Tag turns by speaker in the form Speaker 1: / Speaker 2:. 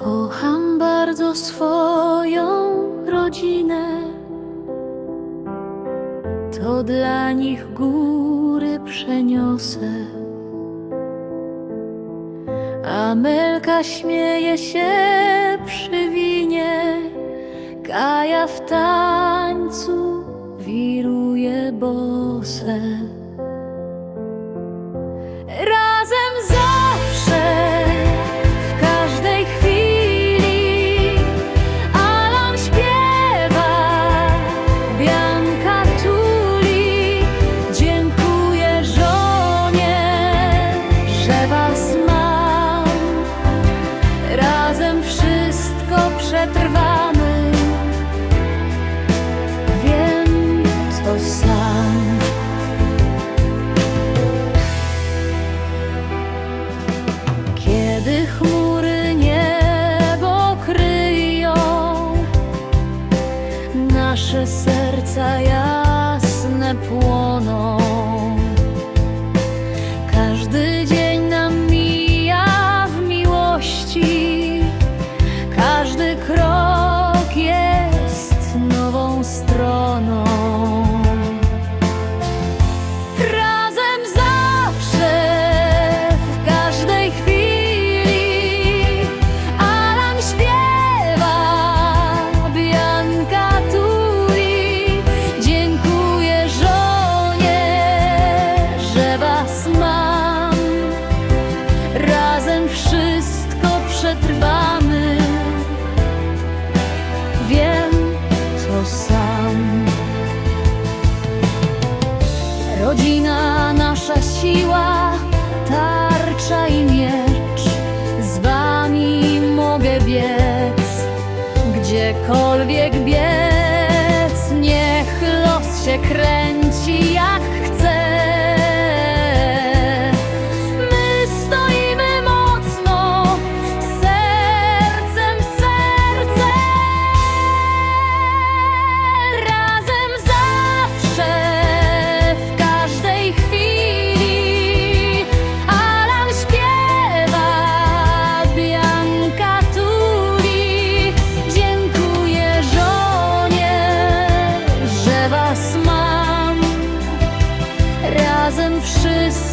Speaker 1: po swoją rodzinę, to dla nich góry przeniosę. Amelka śmieje się przy winie, Kaja w tańcu wiruje bose. Że was mam. Razem wszystko przetrwamy. Wiem to sam. Kiedy chmury niebo kryją, nasze serca jasne płoną. Przetrwamy Wiem to sam Rodzina nasza siła, tarcza i miecz. Z wami mogę biec, gdziekolwiek biec. Niech los się kręci jak wszyscy.